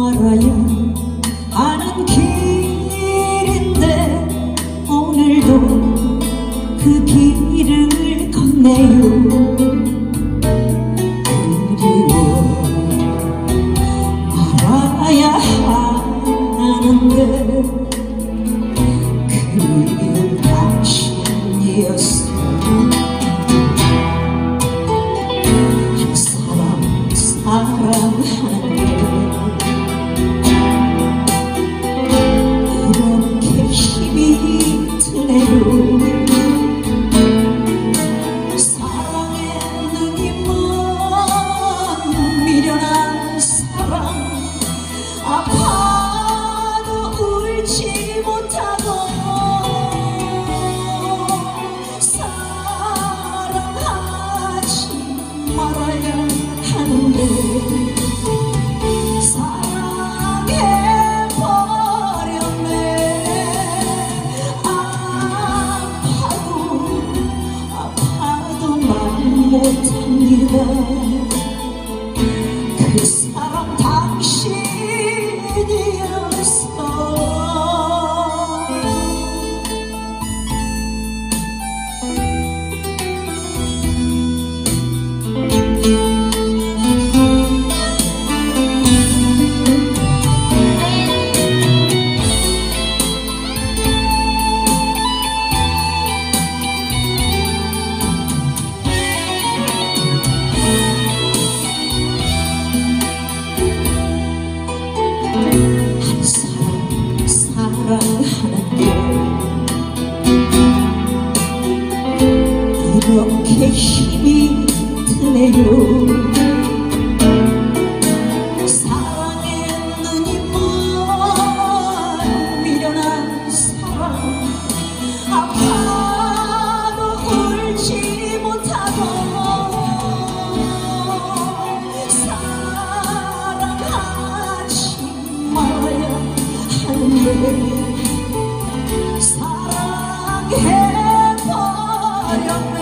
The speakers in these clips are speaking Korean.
말아야 하는 길인데 오늘도 그 길을 건네요. 그리워 말아야 하는데 그리운 당신이었어. 한 사람 사랑하는 드네요 사랑의 눈이 먼 미련한 사랑. 아파도 울지 못하고 사랑하지 말아야 하는데 못합니다 이렇게 힘이 드네요. 사랑의 눈이 먼 미련한 사랑. 아파도 울지 못하고 사랑하지 말아야 하는데 사랑해 버렸네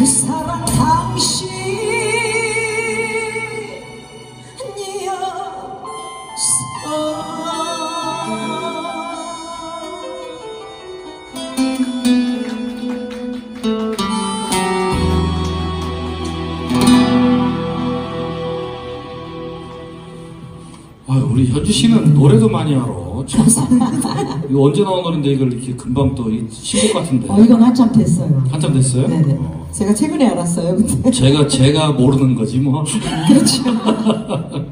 그 사람 당신 아, 우리 현주 씨는 노래도 많이 알아. 참. 이거 언제 나온 노래인데 이걸 이렇게 금방 또이 신곡 같은데. 어 이건 한참 됐어요 한참 됐어요? 네네 어. 제가 최근에 알았어요 근데 제가 제가 모르는 거지 뭐. 그렇죠